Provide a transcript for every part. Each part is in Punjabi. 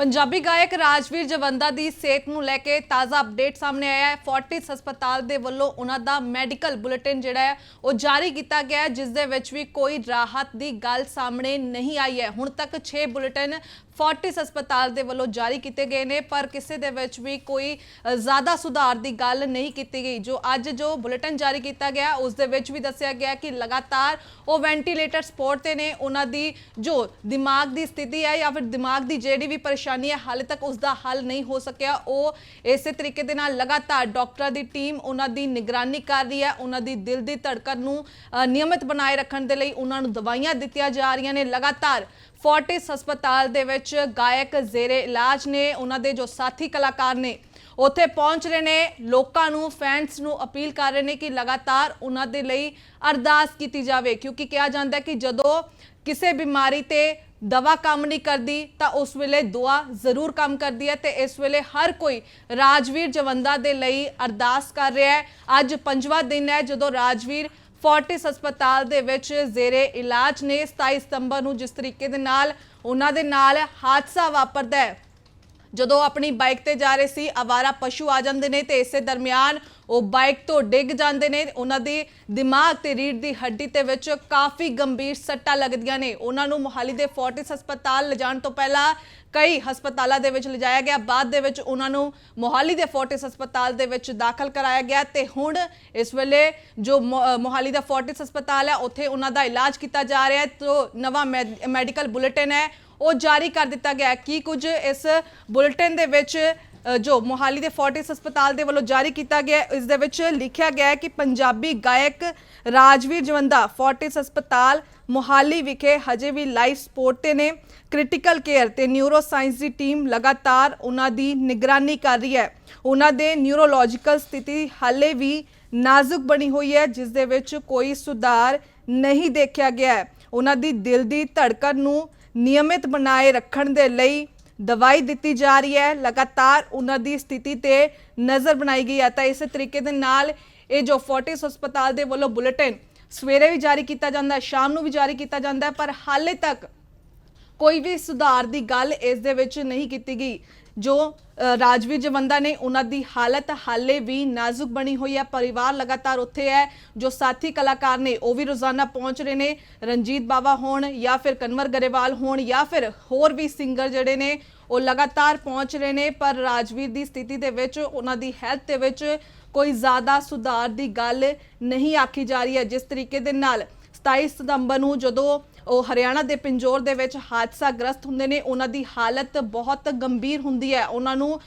ਪੰਜਾਬੀ ਗਾਇਕ ਰਾਜਵੀਰ ਜਵੰਦਾ ਦੀ ਸਿਹਤ ਨੂੰ ਲੈ ਕੇ ਤਾਜ਼ਾ ਅਪਡੇਟ ਸਾਹਮਣੇ ਆਇਆ ਹੈ। ਫੋਰਟਿਸ ਹਸਪਤਾਲ ਦੇ ਵੱਲੋਂ ਉਹਨਾਂ ਦਾ ਮੈਡੀਕਲ ਬੁਲੇਟਿਨ ਜਿਹੜਾ ਹੈ, ਉਹ ਜਾਰੀ ਕੀਤਾ ਗਿਆ ਹੈ, ਜਿਸ ਦੇ ਵਿੱਚ ਵੀ ਕੋਈ ਰਾਹਤ ਦੀ ਗੱਲ ਸਾਹਮਣੇ ਨਹੀਂ ਆਈ ਹੈ। ਹੁਣ ਤੱਕ 6 ਬੁਲੇਟਿਨ ਫੋਰਟਿਸ ਹਸਪਤਾਲ ਦੇ ਵੱਲੋਂ ਜਾਰੀ ਕੀਤੇ ਗਏ ਨੇ ਪਰ ਕਿਸੇ ਦੇ ਵਿੱਚ ਵੀ ਕੋਈ ਜ਼ਿਆਦਾ ਸੁਧਾਰ ਦੀ ਗੱਲ ਨਹੀਂ ਕੀਤੀ ਗਈ। ਜੋ ਅੱਜ ਜੋ ਬੁਲੇਟਿਨ ਜਾਰੀ ਕੀਤਾ ਗਿਆ ਉਸ ਦੇ ਵਿੱਚ ਵੀ ਦੱਸਿਆ ਗਿਆ ਕਿ ਲਗਾਤਾਰ ਉਹ ਵੈਂਟੀਲੇਟਰ ਸਪੋਰਟ ਤੇ ਨੇ। ਉਹਨਾਂ ਦੀ ਜੋ ਦਿਮਾਗ ਦੀ ਸਥਿਤੀ ਹੈ ਜਾਂ ਫਿਰ ਦਿਮਾਗ ਦੀ ਜਿਹੜੀ ਵੀ ਪਰੇਸ਼ਾਨੀ ਹੈ ਹਾਲੇ ਤੱਕ ਉਸ ਦਾ ਹੱਲ ਨਹੀਂ ਹੋ ਸਕਿਆ। ਉਹ ਇਸੇ ਤਰੀਕੇ ਦੇ ਨਾਲ ਲਗਾਤਾਰ ਡਾਕਟਰਾਂ ਦੀ ਟੀਮ ਉਹਨਾਂ ਦੀ ਨਿਗਰਾਨੀ ਕਰ ਰਹੀ ਹੈ। ਉਹਨਾਂ ਦੀ ਦਿਲ ਦੀ ਧੜਕਣ ਨੂੰ ਅ, ਨਿਯਮਿਤ ਬਣਾਏ ਰੱਖਣ ਦੇ ਲਈ ਉਹਨਾਂ ਨੂੰ ਦਵਾਈਆਂ ਦਿੱਤੀਆਂ ਜਾ ਰਹੀਆਂ ਨੇ। ਲਗਾਤਾਰ ਫੋਰਟਿਸ ਹਸਪਤਾਲ ਦੇ ਵਿੱਚ ਗਾਇਕ ਜ਼ੇਰੇ ਇਲਾਜ ਨੇ ਉਹਨਾਂ ਦੇ ਜੋ ਸਾਥੀ ਕਲਾਕਾਰ ਨੇ, ਉੱਥੇ ਪਹੁੰਚ ਰਹੇ ਨੇ। ਲੋਕਾਂ ਨੂੰ ਫੈਨਸ ਨੂੰ ਅਪੀਲ ਕਰ ਰਹੇ ਨੇ ਕਿ ਲਗਾਤਾਰ ਉਹਨਾਂ ਦੇ ਲਈ ਅਰਦਾਸ ਕੀਤੀ ਜਾਵੇ। ਕਿਉਂਕਿ ਕਿਹਾ ਜਾਂਦਾ ਹੈ ਕਿ ਜਦੋਂ ਕਿਸੇ ਬਿਮਾਰੀ ਤੇ ਦਵਾ ਕੰਮ ਨਹੀਂ ਕਰਦੀ, ਤਾਂ ਉਸ ਵੇਲੇ ਦੁਆ ਜ਼ਰੂਰ ਕੰਮ ਕਰਦੀ ਹੈ ਤੇ ਇਸ ਵੇਲੇ ਹਰ ਕੋਈ ਰਾਜਵੀਰ ਜਵੰਦਾ ਦੇ ਲਈ ਅਰਦਾਸ ਕਰ ਰਿਹਾ ਹੈ। ਅੱਜ ਪੰਜਵਾਂ ਦਿਨ ਹੈ ਜਦੋਂ ਰਾਜਵੀਰ ਫੋਰਟਿਸ ਹਸਪਤਾਲ ਦੇ ਵਿੱਚ ਜ਼ੇਰੇ ਇਲਾਜ ਨੇ 27 ਸਤੰਬਰ ਨੂੰ ਜਿਸ ਤਰੀਕੇ ਦੇ ਨਾਲ ਉਹਨਾਂ ਦੇ ਨਾਲ ਹਾਦਸਾ ਵਾਪਰਦਾ ਹੈ। ਜਦੋਂ ਆਪਣੀ ਬਾਈਕ ਤੇ ਜਾ ਰਹੇ ਸੀ, ਆਵਾਰਾ ਪਸ਼ੂ ਆ ਜਾਂਦੇ ਨੇ ਤੇ ਇਸੇ ਦਰਮਿਆਨ ਉਹ ਬਾਈਕ ਤੋਂ ਡਿੱਗ ਜਾਂਦੇ ਨੇ। ਉਹਨਾਂ ਦੀ ਦਿਮਾਗ ਤੇ ਰੀੜ ਦੀ ਹੱਡੀ ਤੇ ਵਿੱਚ ਕਾਫੀ ਗੰਭੀਰ ਸੱਟਾਂ ਲੱਗਦੀਆਂ ਨੇ। ਉਹਨਾਂ ਨੂੰ ਮੋਹਾਲੀ ਦੇ ਫੋਰਟਿਸ ਹਸਪਤਾਲ ਲਿਜਾਣ ਤੋਂ ਪਹਿਲਾਂ ਕਈ ਹਸਪਤਾਲਾਂ ਦੇ ਵਿੱਚ ਲਿਜਾਇਆ ਗਿਆ। ਬਾਅਦ ਦੇ ਵਿੱਚ ਉਹਨਾਂ ਨੂੰ ਮੋਹਾਲੀ ਦੇ ਫੋਰਟਿਸ ਹਸਪਤਾਲ ਦੇ ਵਿੱਚ ਦਾਖਲ ਕਰਾਇਆ ਗਿਆ ਤੇ ਹੁਣ ਇਸ ਵੇਲੇ ਜੋ ਮੋ- ਮੋਹਾਲੀ ਦਾ ਫੋਰਟਿਸ ਹਸਪਤਾਲ ਹੈ, ਉੱਥੇ ਉਹਨਾਂ ਦਾ ਇਲਾਜ ਕੀਤਾ ਜਾ ਰਿਹਾ ਹੈ। ਤੋਂ ਨਵਾਂ ਮੈਡ- ਮੈਡੀਕਲ ਬੁਲੇਟਿਨ ਹੈ। ਉਹ ਜਾਰੀ ਕਰ ਦਿੱਤਾ ਗਿਆ ਕੀ ਕੁਝ ਇਸ ਬੁਲੇਟਿਨ ਦੇ ਵਿੱਚ ਜੋ ਮੋਹਾਲੀ ਦੇ ਫੋਰਟਿਸ ਹਸਪਤਾਲ ਦੇ ਵੱਲੋਂ ਜਾਰੀ ਕੀਤਾ ਗਿਆ ਇਸ ਦੇ ਵਿੱਚ ਲਿਖਿਆ ਗਿਆ ਹੈ ਕਿ ਪੰਜਾਬੀ ਗਾਇਕ ਰਾਜਵੀਰ ਜਵੰਦਾ ਫੋਰਟਿਸ ਹਸਪਤਾਲ ਮੋਹਾਲੀ ਵਿਖੇ ਹਜੇ ਵੀ ਲਾਈਫ ਸਪੋਰਟ ਤੇ ਨੇ। ਕ੍ਰਿਟੀਕਲ ਕੇਅਰ ਤੇ ਨਿਊਰੋ ਸਾਇੰਸ ਦੀ ਟੀਮ ਲਗਾਤਾਰ ਉਹਨਾਂ ਦੀ ਨਿਗਰਾਨੀ ਕਰ ਰਹੀ ਹੈ। ਉਹਨਾਂ ਦੇ ਨਿਊਰੋਲੋਜੀਕਲ ਸਥਿਤੀ ਹਾਲੇ ਵੀ ਨਾਜ਼ੁਕ ਬਣੀ ਹੋਈ ਹੈ, ਜਿਸ ਦੇ ਵਿੱਚ ਕੋਈ ਸੁਧਾਰ ਨਹੀਂ ਦੇਖਿਆ ਗਿਆ ਹੈ। ਉਹਨਾਂ ਦੀ ਦਿਲ ਦੀ ਧੜਕਣ ਨੂੰ ਨਿਯਮਿਤ ਬਣਾਏ ਰੱਖਣ ਦੇ ਲਈ ਦਵਾਈ ਦਿੱਤੀ ਜਾ ਰਹੀ ਹੈ। ਲਗਾਤਾਰ ਉਹਨਾਂ ਦੀ ਸਥਿਤੀ ਤੇ ਨਜ਼ਰ ਬਣਾਈ ਗਈ ਹੈ। ਤਾਂ ਇਸੇ ਤਰੀਕੇ ਦੇ ਨਾਲ ਇਹ ਜੋ ਫੋਰਟਿਸ ਹਸਪਤਾਲ ਦੇ ਵੱਲੋਂ ਬੁਲੇਟਿਨ ਸਵੇਰੇ ਵੀ ਜਾਰੀ ਕੀਤਾ ਜਾਂਦਾ ਹੈ, ਸ਼ਾਮ ਨੂੰ ਵੀ ਜਾਰੀ ਕੀਤਾ ਜਾਂਦਾ ਹੈ, ਪਰ ਹਾਲੇ ਤੱਕ ਕੋਈ ਵੀ ਸੁਧਾਰ ਦੀ ਗੱਲ ਇਸ ਦੇ ਵਿੱਚ ਨਹੀਂ ਕੀਤੀ ਗਈ। ਜੋ ਰਾਜਵੀਰ ਜਵੰਦਾ ਨੇ ਉਹਨਾਂ ਦੀ ਹਾਲਤ ਹਾਲੇ ਵੀ ਨਾਜ਼ੁਕ ਬਣੀ ਹੋਈ ਹੈ। ਪਰਿਵਾਰ ਲਗਾਤਾਰ ਉੱਥੇ ਹੈ, ਜੋ ਸਾਥੀ ਕਲਾਕਾਰ ਨੇ, ਉਹ ਵੀ ਰੋਜ਼ਾਨਾ ਪਹੁੰਚ ਰਹੇ ਨੇ। ਰਣਜੀਤ ਬਾਵਾ ਹੋਣ ਜਾਂ ਫਿਰ ਕਨਵਰ ਗਰੇਵਾਲ ਹੋਣ ਜਾਂ ਫਿਰ ਹੋਰ ਵੀ ਸਿੰਗਰ ਜਿਹੜੇ ਨੇ, ਉਹ ਲਗਾਤਾਰ ਪਹੁੰਚ ਰਹੇ ਨੇ। ਪਰ ਰਾਜਵੀਰ ਦੀ ਸਥਿਤੀ ਦੇ ਵਿੱਚ, ਉਹਨਾਂ ਦੀ ਹੈਲਥ ਦੇ ਵਿੱਚ ਕੋਈ ਜ਼ਿਆਦਾ ਸੁਧਾਰ ਦੀ ਗੱਲ ਨਹੀਂ ਆਖੀ ਜਾ ਰਹੀ ਹੈ। ਜਿਸ ਤਰੀਕੇ ਦੇ ਨਾਲ 27 ਸਤੰਬਰ ਨੂੰ ਜਦੋਂ ਉਹ ਹਰਿਆਣਾ ਦੇ ਪਿੰਜੋਰ ਦੇ ਵਿੱਚ ਹਾਦਸਾ ਗ੍ਰਸਤ ਹੁੰਦੇ ਨੇ। ਉਹਨਾਂ ਦੀ ਹਾਲਤ ਬਹੁਤ ਗੰਭੀਰ ਹੁੰਦੀ ਹੈ। ਉਹਨਾਂ ਨੂੰ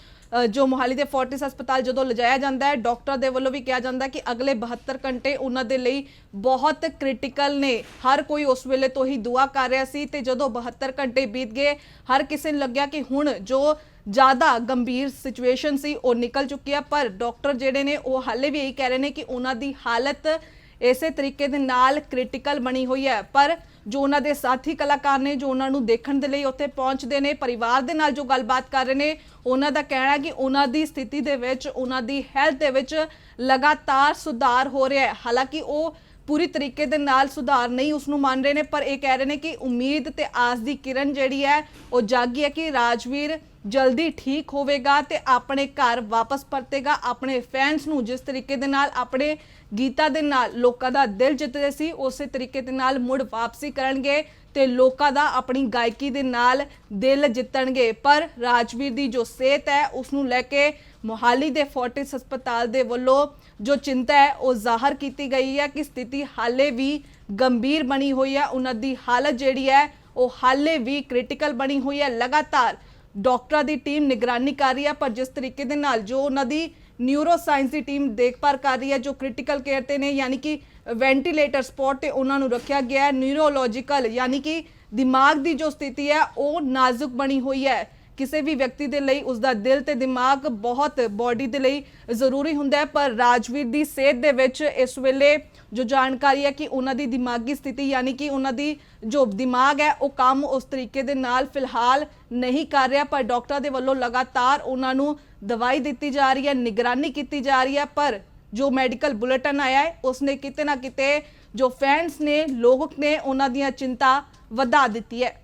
ਜੋ ਮੋਹਾਲੀ ਦੇ ਫੋਰਟਿਸ ਹਸਪਤਾਲ ਜਦੋਂ ਲਿਜਾਇਆ ਜਾਂਦਾ ਹੈ, ਡਾਕਟਰ ਦੇ ਵੱਲੋਂ ਵੀ ਕਿਹਾ ਜਾਂਦਾ ਕਿ ਅਗਲੇ 72 ਘੰਟੇ ਉਹਨਾਂ ਦੇ ਲਈ ਬਹੁਤ ਕ੍ਰਿਟੀਕਲ ਨੇ। ਹਰ ਕੋਈ ਉਸ ਵੇਲੇ ਤੋਂ ਹੀ ਦੁਆ ਕਰ ਰਿਹਾ ਸੀ ਤੇ ਜਦੋਂ 72 ਘੰਟੇ ਬੀਤ ਗਏ, ਹਰ ਕਿਸੇ ਨੂੰ ਲੱਗਿਆ ਕਿ ਹੁਣ ਜੋ ਜ਼ਿਆਦਾ ਗੰਭੀਰ ਸਿਚੁਏਸ਼ਨ ਸੀ, ਉਹ ਨਿਕਲ ਚੁੱਕੀ ਆ ਪਰ ਡਾਕਟਰ ਜਿਹੜੇ ਨੇ, ਉਹ ਹਾਲੇ ਵੀ ਇਹੀ ਕਹਿ ਰਹੇ ਨੇ ਕਿ ਉਹਨਾਂ ਦੀ ਹਾਲਤ ਇਸੇ ਤਰੀਕੇ ਦੇ ਨਾਲ ਕ੍ਰਿਟੀਕਲ ਬਣੀ ਹੋਈ ਹੈ। ਪਰ ਜੋ ਉਹਨਾਂ ਦੇ ਸਾਥੀ ਕਲਾਕਾਰ ਨੇ, ਜੋ ਉਹਨਾਂ ਨੂੰ ਦੇਖਣ ਦੇ ਲਈ ਉੱਥੇ ਪਹੁੰਚਦੇ ਨੇ, ਪਰਿਵਾਰ ਦੇ ਨਾਲ ਜੋ ਗੱਲਬਾਤ ਕਰ ਰਹੇ ਨੇ, ਉਹਨਾਂ ਦਾ ਕਹਿਣਾ ਹੈ ਕਿ ਉਹਨਾਂ ਦੀ ਸਥਿਤੀ ਦੇ ਵਿੱਚ, ਉਹਨਾਂ ਦੀ ਹੈਲਥ ਦੇ ਵਿੱਚ ਲਗਾਤਾਰ ਸੁਧਾਰ ਹੋ ਰਿਹਾ ਹੈ। ਹਾਲਾਂਕਿ ਉਹ ਪੂਰੀ ਤਰੀਕੇ ਦੇ ਨਾਲ ਸੁਧਾਰ ਨਹੀਂ ਉਸ ਨੂੰ ਮੰਨ ਰਹੇ ਨੇ, ਪਰ ਇਹ ਕਹਿ ਰਹੇ ਨੇ ਕਿ ਉਮੀਦ ਤੇ ਆਸ ਦੀ ਕਿਰਨ ਜਿਹੜੀ ਹੈ, ਉਹ ਜਾਗੀ ਹੈ ਕਿ ਰਾਜਵੀਰ ਜਲਦੀ ਠੀਕ ਹੋਵੇਗਾ ਤੇ ਆਪਣੇ ਘਰ ਵਾਪਸ ਪਰਤੇਗਾ। ਆਪਣੇ ਫੈਨਸ ਨੂੰ ਜਿਸ ਤਰੀਕੇ ਦੇ ਨਾਲ, ਆਪਣੇ ਗੀਤਾਂ ਦੇ ਨਾਲ ਲੋਕਾਂ ਦਾ ਦਿਲ ਜਿੱਤਦੇ ਸੀ, ਉਸੇ ਤਰੀਕੇ ਦੇ ਨਾਲ ਮੁੜ ਵਾਪਸੀ ਕਰਨਗੇ। ਤੇ ਲੋਕਾਂ ਦਾ ਆਪਣੀ ਗਾਇਕੀ ਦੇ ਨਾਲ ਦਿਲ ਜਿੱਤਣਗੇ। ਪਰ ਰਾਜਵੀਰ ਦੀ ਜੋ ਸਿਹਤ ਹੈ ਉਸ ਨੂੰ ਲੈ ਕੇ ਮੋਹਾਲੀ ਦੇ ਫੋਰਟਿਸ ਹਸਪਤਾਲ ਦੇ ਵੱਲੋਂ ਜੋ ਚਿੰਤਾ ਹੈ, ਉਹ ਜ਼ਾਹਰ ਕੀਤੀ ਗਈ ਹੈ ਕਿ ਸਥਿਤੀ ਹਾਲੇ ਵੀ ਗੰਭੀਰ ਬਣੀ ਹੋਈ ਹੈ। ਉਹਨਾਂ ਦੀ ਹਾਲਤ ਜਿਹੜੀ ਹੈ, ਉਹ ਹਾਲੇ ਵੀ ਕ੍ਰਿਟੀਕਲ ਬਣੀ ਹੋਈ ਹੈ। ਲਗਾਤਾਰ ਡਾਕਟਰਾਂ ਦੀ ਟੀਮ ਨਿਗਰਾਨੀ ਕਰ ਰਹੀ ਹੈ, ਪਰ ਜਿਸ ਤਰੀਕੇ ਦੇ ਨਾਲ ਜੋ ਉਹਨਾਂ ਦੀ ਨਿਊਰੋ ਸਾਇੰਸ ਦੀ ਟੀਮ ਦੇਖਭਾਲ ਕਰ ਰਹੀ ਹੈ, ਜੋ ਕ੍ਰਿਟੀਕਲ ਕੇਅਰ ਤੇ ਨੇ, ਯਾਨੀ ਕਿ ਵੈਂਟੀਲੇਟਰ ਸਪੋਰਟ ਤੇ ਉਹਨਾਂ ਨੂੰ ਰੱਖਿਆ ਗਿਆ ਹੈ ਨਿਊਰੋਲੋਜੀਕਲ ਯਾਨੀ ਕਿ ਦਿਮਾਗ ਦੀ ਜੋ ਸਥਿਤੀ ਹੈ, ਉਹ ਨਾਜ਼ੁਕ ਬਣੀ ਹੋਈ ਹੈ। ਕਿਸੇ ਵੀ ਵਿਅਕਤੀ ਦੇ ਲਈ ਉਸ ਦਾ ਦਿਲ ਤੇ ਦਿਮਾਗ ਬਹੁਤ ਬਾਡੀ ਦੇ ਲਈ ਜ਼ਰੂਰੀ ਹੁੰਦਾ ਹੈ, ਪਰ ਰਾਜਵੀਰ ਦੀ ਸਿਹਤ ਦੇ ਵਿੱਚ ਇਸ ਵੇਲੇ ਜੋ ਜਾਣਕਾਰੀ ਹੈ ਕਿ ਉਹਨਾਂ ਦੀ ਦਿਮਾਗੀ ਸਥਿਤੀ, ਯਾਨੀ ਕਿ ਉਹਨਾਂ ਦੀ ਜੋ ਦਿਮਾਗ ਹੈ, ਉਹ ਕੰਮ ਉਸ ਤਰੀਕੇ ਦੇ ਨਾਲ ਫਿਲਹਾਲ ਨਹੀਂ ਕਰ ਰਿਹਾ, ਪਰ ਡਾਕਟਰ ਦੇ ਵੱਲੋਂ ਲਗਾਤਾਰ ਉਹਨਾਂ ਨੂੰ ਦਵਾਈ ਦਿੱਤੀ ਜਾ ਰਹੀ ਹੈ, ਨਿਗਰਾਨੀ ਕੀਤੀ ਜਾ ਰਹੀ ਹੈ, ਪਰ ਜੋ ਮੈਡੀਕਲ ਬੁਲੇਟਿਨ ਆਇਆ ਹੈ, ਉਸਨੇ ਕਿਤੇ ਨਾ ਕਿਤੇ ਜੋ ਫੈਨਸ ਨੇ, ਲੋਕ ਨੇ, ਉਹਨਾਂ ਦੀਆਂ ਚਿੰਤਾ ਵਧਾ ਦਿੱਤੀ ਹੈ।